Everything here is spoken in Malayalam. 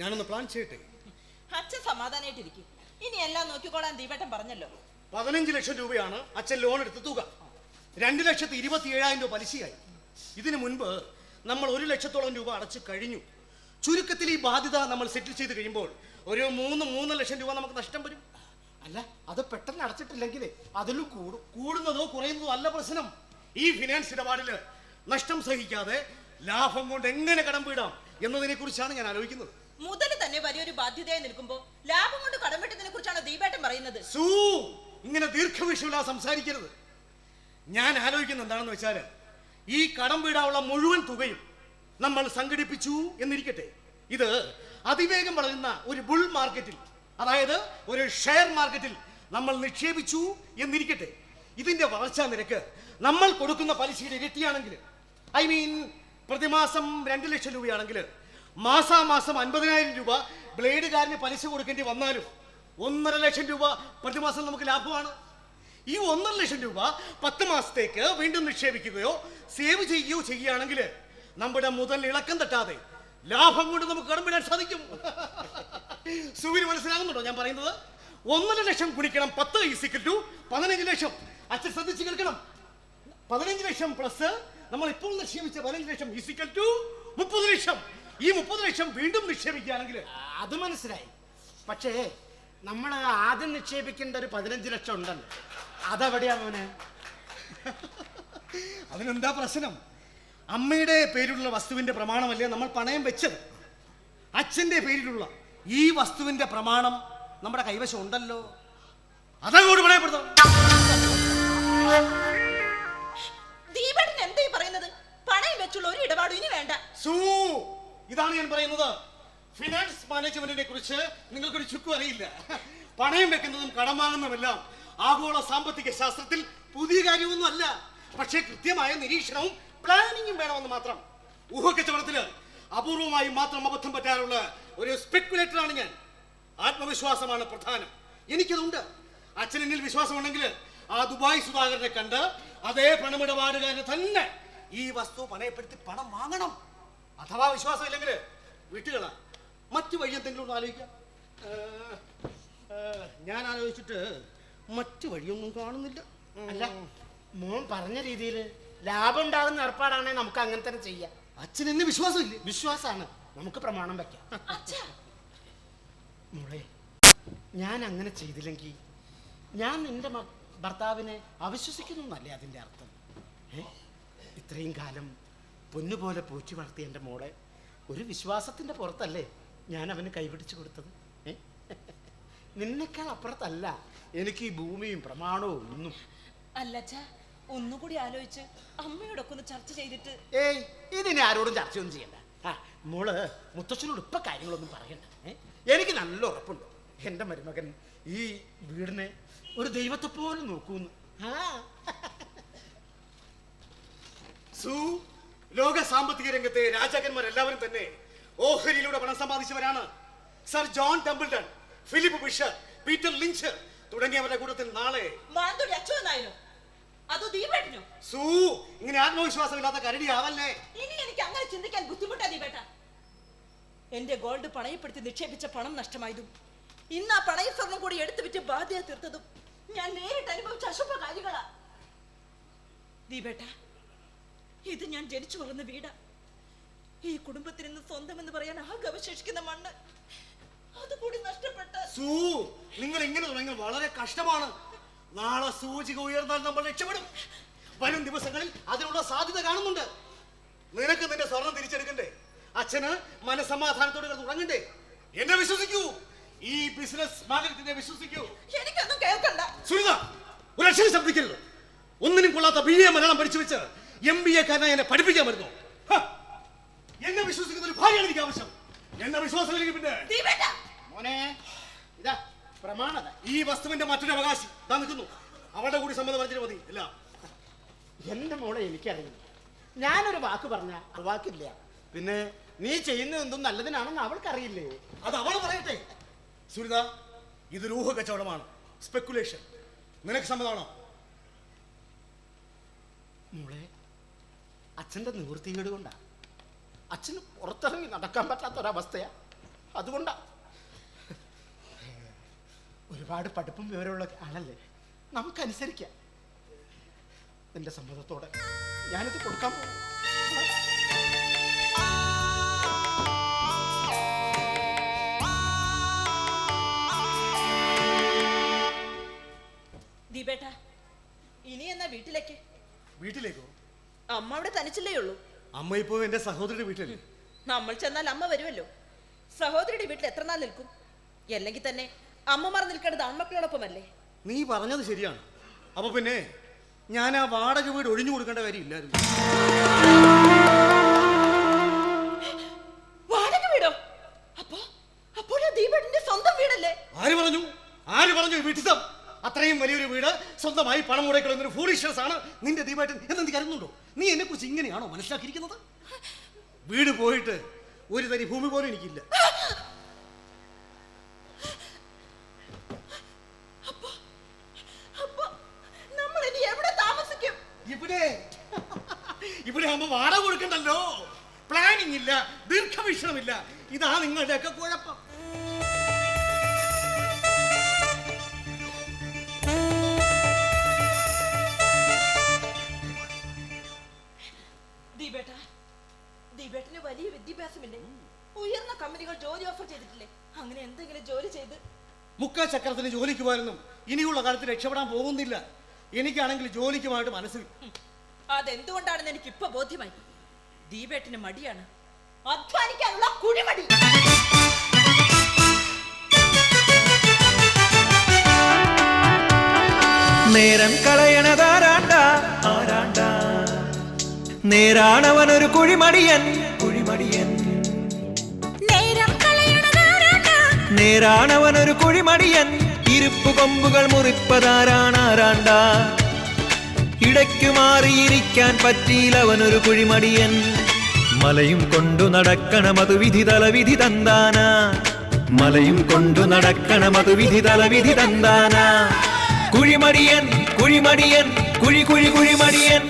ഞാനൊന്ന് പ്ലാൻ ചെയ്യട്ടെ? അച്ഛൻ സമാധാനായിട്ടിരിക്കും. ഇനി എല്ലാം നോക്കിക്കോളാൻ ദീപേട്ടൻ പറഞ്ഞല്ലോ. പതിനഞ്ച് ലക്ഷം രൂപയാണ് അച്ഛൻ ലോൺ എടുത്ത തുക. രണ്ട് ലക്ഷത്തി ഇരുപത്തി ഏഴായിരം രൂപ പലിശയായി. ഇതിനു മുൻപ് നമ്മൾ ഒരു ലക്ഷത്തോളം രൂപ അടച്ചു കഴിഞ്ഞു. ചുരുക്കത്തിൽ ഈ ബാധ്യത നമ്മൾ സെറ്റിൽ ചെയ്ത് കഴിയുമ്പോൾ ഒരു മൂന്ന് മൂന്ന് ലക്ഷം രൂപ നമുക്ക് നഷ്ടം വരും. അല്ല അത് പെട്ടെന്ന് അടച്ചിട്ടില്ലെങ്കിൽ അതിലും കൂടും. കൂടുന്നതോ കുറയുന്നതോ അല്ല പ്രശ്നം. ഈ ഫിനാൻസ് ഇടപാടിൽ നഷ്ടം സഹിക്കാതെ ലാഭം കൊണ്ട് എങ്ങനെ കടം വീടാം എന്നതിനെ കുറിച്ചാണ് ഞാൻ ആലോചിക്കുന്നത്. മുതൽ തന്നെ വലിയൊരു ബാധ്യതയായി നിൽക്കുമ്പോ ലാഭം കൊണ്ട് കടം വെട്ടതിനെ കുറിച്ചാണ് ദീപേട്ടൻ പറയുന്നത്. സൂ ഇങ്ങനെ ദീർഘവിഷയമില്ല സംസാരിക്കരുത്. ഞാൻ ആലോചിക്കുന്നത് എന്താണെന്ന് വെച്ചാൽ ഈ കടം വീടാനുള്ള മുഴുവൻ തുകയും നമ്മൾ സംഘടിപ്പിച്ചു എന്നിരിക്കട്ടെ. ഇത് അതിവേഗം വളരുന്ന ഒരു ബുൾ മാർക്കറ്റിൽ അതായത് ഒരു ഷെയർ മാർക്കറ്റിൽ നമ്മൾ നിക്ഷേപിച്ചു എന്നിരിക്കട്ടെ. ഇതിന്റെ വളർച്ചാ നിരക്ക് നമ്മൾ കൊടുക്കുന്ന പലിശയുടെ ഇരട്ടിയാണെങ്കിൽ ഐ മീൻ പ്രതിമാസം രണ്ട് ലക്ഷം രൂപയാണെങ്കിൽ മാസാമാസം അൻപതിനായിരം രൂപ ബ്ലേഡുകാരന് പലിശ കൊടുക്കേണ്ടി വന്നാലും ഒന്നര ലക്ഷം രൂപ പ്രതിമാസം നമുക്ക് ലാഭമാണ്. ഈ ഒന്നര ലക്ഷം രൂപ പത്ത് മാസത്തേക്ക് വീണ്ടും നിക്ഷേപിക്കുകയോ സേവ് ചെയ്യുകയോ ചെയ്യുകയാണെങ്കിൽ നമ്മുടെ മുതൽ ഇളക്കം തട്ടാതെ ലാഭം കൊണ്ട് നമുക്ക് കടം വിടാൻ സാധിക്കും. സുവിന് മനസ്സിലാകുന്നുണ്ടോ ഞാൻ പറയുന്നത്? ഒന്നര ലക്ഷം ഗുണിക്കണം പത്ത് ഈസിക്കൽ ടു പതിനഞ്ച് ലക്ഷം. അച്ഛൻ ശ്രദ്ധിച്ച് കേൾക്കണം. പതിനഞ്ച് ലക്ഷം പ്ലസ് നമ്മൾ ഇപ്പോൾ നിക്ഷേപിച്ച പതിനഞ്ച് ലക്ഷം ഈസിക്കൽ ടു മുപ്പത് ലക്ഷം. ഈ മുപ്പത് ലക്ഷം വീണ്ടും നിക്ഷേപിക്കുകയാണെങ്കിൽ? അത് മനസ്സിലായി. പക്ഷേ നമ്മൾ ആദ്യം നിക്ഷേപിക്കേണ്ട ഒരു പതിനഞ്ച് ലക്ഷം ഉണ്ടല്ലോ. അതെവിടെയാ മോനെ? അതിനെന്താ പ്രശ്നം? അമ്മയുടെ പേരിലുള്ള വസ്തുവിന്റെ പ്രമാണമല്ലേ നമ്മൾ പണയം വെച്ചത്? അച്ഛന്റെ പേരിലുള്ള ഈ വസ്തുവിന്റെ പ്രമാണം നമ്മുടെ കൈവശം ഉണ്ടല്ലോ? അതങ്ങോട്ട് പണയപ്പെടുത്താം ഫിനാൻസ് മാനേജ്മെന്റിനെ കുറിച്ച് നിങ്ങൾക്കൊരു ചുക്കും അറിയില്ല. പണയം വെക്കുന്നതും കടം വാങ്ങുന്നതുമെല്ലാം ആഗോള സാമ്പത്തിക ശാസ്ത്രത്തിൽ പുതിയ കാര്യമൊന്നും അല്ല പക്ഷേ കൃത്യമായ നിരീക്ഷണവും പ്ലാനിങ്ങും വേണമെന്ന് മാത്രം. ഊഹക്കച്ചവടത്തിൽ അപൂർവമായി മാത്രം അബദ്ധം പറ്റാറുള്ള ഒരു സ്പെക്കുലേറ്ററാണ് ഞാൻ. ആത്മവിശ്വാസമാണ് പ്രധാനം. എനിക്കതുണ്ട്. വിശ്വാസം വിശ്വാസമുണ്ടെങ്കിൽ ആ ദുബായ് സുധാകരനെ കണ്ട് അതേ പണമിടപാടുകാരനെ തന്നെ ഈ വസ്തു പണയപ്പെടുത്തി പണം വാങ്ങണം. അഥവാ വിശ്വാസമില്ലെങ്കിൽ വിട്ടുകളാ. മറ്റു വഴി എന്തെങ്കിലും ഒന്ന് ആലോചിക്കാം. ഞാൻ ആലോചിച്ചിട്ട് മറ്റു വഴിയൊന്നും കാണുന്നില്ല. അല്ല മോൻ പറഞ്ഞ രീതിയിൽ ലാഭം ഉണ്ടാകുന്ന ഏർപ്പാടാണെങ്കിൽ നമുക്ക് അങ്ങനെ തന്നെ ചെയ്യാം. അച്ഛൻ എന്നെ വിശ്വാസമില്ലേ? വിശ്വാസമാണ് നമുക്ക് പ്രമാണം വെക്കാം. അച്ഛാ. മോളെ ഞാൻ അങ്ങനെ ചെയ്തില്ലെങ്കിൽ ഞാൻ നിന്റെ ഭർത്താവിനെ അവിശ്വസിക്കുന്നു എന്നല്ലേ അതിന്റെ അർത്ഥം? ഏ ഇത്രയും കാലം പൊന്നുപോലെ പോറ്റി വളർത്തിയ എന്റെ മോളെ ഒരു വിശ്വാസത്തിന്റെ പുറത്തല്ലേ? ഞാൻ അവന് കൈപിടിച്ചു കൊടുത്തത്. നിന്നെക്കാൾ അപ്പുറത്തല്ല എനിക്ക് ഈ ഭൂമിയും പ്രമാണവും ഒന്നും. അല്ല ഒന്നുകൂടി ആലോചിച്ച് അമ്മയോടൊക്കെ ഒന്ന് ചർച്ച ചെയ്തിട്ട്. ഏയ് ഇതിനെ ആരോടും ചർച്ചയൊന്നും ചെയ്യണ്ട. ആ മോൾ മുത്തച്ഛനോട് ഇപ്പൊ കാര്യങ്ങളൊന്നും പറയണ്ട. എനിക്ക് നല്ല ഉറപ്പുണ്ട്. എന്റെ മരുമകൻ ഈ വീടിനെ ഒരു ദൈവത്തെ പോലെ നോക്കൂന്ന്. സു ലോക സാമ്പത്തിക രംഗത്തെ രാജാക്കന്മാരെല്ലാവരും തന്നെ ഓഹരിയിലൂടെ പണം സമ്പാദിച്ചവരാണ്. Sir John Templeton Philip Fisher Peter Lynch തുടങ്ങിയവരുടെ കൂട്ടത്തിൽ നാളെ. സൂ ഇങ്ങനെ ആത്മവിശ്വാസമില്ലാത്ത കരടി ആവല്ലേ? ഇനി എനിക്ക് അങ്ങനെ ചിന്തിക്കാൻ ബുദ്ധിമുട്ടാ ദീപേട്ട എന്റെ ഗോൾഡ് പണയപ്പെടുത്തി നിക്ഷേപിച്ച പണം നഷ്ടമായതും ഇന്ന് ആ പണയ സ്വർണം കൂടി എടുത്തു വിറ്റ് ബാധ്യത തീർത്തതും ഞാൻ നേരിട്ട് അനുഭവിച്ച അശുഭ കാര്യങ്ങളാ. ദീപേട്ട ഇത് ഞാൻ ജനിച്ചു വളർന്ന വീടാ. ഈ കുടുംബത്തിന് നിന്ന് സ്വന്തം എന്ന് പറയാൻ ആകെ അവശേഷിക്കുന്ന മണ്ണ്. അതുകൂടി നഷ്ടപ്പെട്ട. സൂ നിങ്ങൾ ഇങ്ങനെ തുടങ്ങി വളരെ കഷ്ടമാണ്. നാളെ സൂചിക ഉയർന്നാൽ നമ്മൾ രക്ഷപ്പെടും. വരും ദിവസങ്ങളിൽ അതിനുള്ള സാധ്യത കാണുന്നുണ്ട്. നിനക്ക് നിന്റെ സ്വർണം തിരിച്ചെടുക്കണ്ടേ? അച്ഛന് മനസമാധാനത്തോടെ കിടന്ന് ഉറങ്ങണ്ടേ? എന്നെ വിശ്വസിക്കൂ. ഈ ബിസിനസ് മാർക്കറ്റിനെ വിശ്വസിക്കൂ. എനിക്കൊന്നും കേൾക്കണ്ട. സുനിത ഒരു അക്ഷരം ശബ്ദിക്കരുത്. ഒന്നിനും കൊള്ളാത്ത ബി എ മലയാളം പഠിച്ചു വെച്ച് എം ബി എക്കാരനെ എന്നെ പഠിപ്പിക്കാൻ വരുന്നു! എന്നെ വിശ്വസിക്കുന്ന ഒരു ഭാര്യയാണ് എനിക്ക് ആവശ്യം. എന്നെ വിശ്വാസമില്ലെങ്കിൽ പിന്നെ. മോനെ ഇതാ പ്രമാണത. ഈ വസ്തുവിന്റെ മറ്റൊരു അവകാശി ഇതാ നിൽക്കുന്നു. അവളുടെ കൂടി സമ്മതം പറഞ്ഞിട്ട് മതി. ഇല്ല. എന്റെ മോളെ എനിക്കറിയില്ല. ഞാനൊരു വാക്ക് പറഞ്ഞ ആ വാക്കില്ല. പിന്നെ നീ ചെയ്യുന്നത് എന്തും നല്ലതിനാണെന്ന് അവൾക്കറിയില്ലേ? അത് അവൾ പറയട്ടെ. സുരിത ഇത് രൂഹ കച്ചവടമാണ്. സ്പെക്കുലേഷൻ നിനക്ക് സമ്മതമാണോ? മോളെ അച്ഛന്റെ നിവൃത്തികേട് കൊണ്ടാ. അച്ഛന് പുറത്തിറങ്ങി നടക്കാൻ പറ്റാത്ത ഒരവസ്ഥയാ അതുകൊണ്ടാ. ഒരുപാട് പഠിപ്പും വിവരമുള്ള ആളല്ലേ നമുക്കനുസരിക്കാം. നിന്റെ സമ്മതത്തോടെ. ഞാനിത് കൊടുക്കാൻ പോകും ദീപേട്ട ഇനി എന്നാ വീട്ടിലേക്ക്? വീട്ടിലേക്കോ? അമ്മ അവിടെ തനിച്ചില്ലേ ഉള്ളൂ. അമ്മ ഇപ്പോ എന്റെ സഹോദരിയുടെ വീട്ടിലല്ലേ? നമ്മൾ ചെന്നാൽ അമ്മ വരുമല്ലോ. സഹോദരിയുടെ വീട്ടിൽ എത്ര നാൾ നിൽക്കും? അല്ലെങ്കിൽ തന്നെ അമ്മമാർ നിൽക്കേണ്ടത് ആൺമക്കളോടൊപ്പമല്ലേ? നീ പറഞ്ഞത് ശരിയാണ്. അപ്പൊ പിന്നെ ഞാൻ ആ വാടക വീട് ഒഴിഞ്ഞു കൊടുക്കേണ്ട കാര്യമില്ലായിരുന്നു വാടക വീടോ? അപ്പോ അപ്പോഴാ ദീപേട്ടന്റെ സ്വന്തം വീടല്ലേ? ആര് പറഞ്ഞു? ആര് പറഞ്ഞു വിഡിതം അത്രയും വലിയൊരു വീട് സ്വന്തമായി പണം മുടക്കളൊന്നൊരു ഫൂളിഷ്നസ് ആണ് നിന്റെ ദീപായിട്ട് എന്ന് നീ കരുതുന്നുണ്ടോ? നീ എന്നെ കുറിച്ച് ഇങ്ങനെയാണോ മനസ്സിലാക്കിയിരിക്കുന്നത്? വീട് പോയിട്ട് ഒരു തരി ഭൂമി പോലും എനിക്കില്ല. ഇവിടെ? ഇവിടെ ആകുമ്പോ വാടക കൊടുക്കണ്ടല്ലോ. പ്ലാനിങ് ഇല്ല ദീർഘവീക്ഷണമില്ല. ഇതാ നിങ്ങളുടെയൊക്കെ കുഴപ്പം. ജോലി ഓഫർ ചെയ്തിട്ടില്ലേ? അങ്ങനെ എന്തെങ്കിലും ജോലി ചെയ്ത് മുക്കാ ചക്രത്തിന് ജോലിക്ക് പോയിരുന്നു ഇനിയുള്ള കാലത്ത് രക്ഷപ്പെടാൻ പോകുന്നില്ല. എനിക്കാണെങ്കിൽ ജോലിക്ക് ജോലിക്കുമായിട്ട് മനസ്സിൽ അതെന്തുകൊണ്ടാണെന്ന് എനിക്ക് ഇപ്പൊ ബോധ്യമായി. ദീപേട്ടിന് മടിയാണ്. അധ്വാനിക്കാനുള്ള കുഴിമടി. നേരം കളയണതാരാണ്ട ആരാണ്ട? നേരാണവനൊരു കുഴിമടിയൻ. കളയണതാരാണ്ടാ നേരാണവനൊരു കുഴിമടിയൻ ഇരുപ്പു കൊമ്പുകൾ മുറിപ്പതാരാണാരാണ്ട ഇടയ്ക്കു മാറിയിരിക്കാൻ പറ്റിയിലവനൊരു കുഴിമടിയൻ മലയും കൊണ്ടു നടക്കണം അത് വിധി തല വിധി തന്താന. മലയും കൊണ്ടു നടക്കണം അത് വിധി തല വിധി തന്താന. കുഴിമടിയൻ കുഴിമടിയൻ കുഴി കുഴി കുഴിമടിയൻ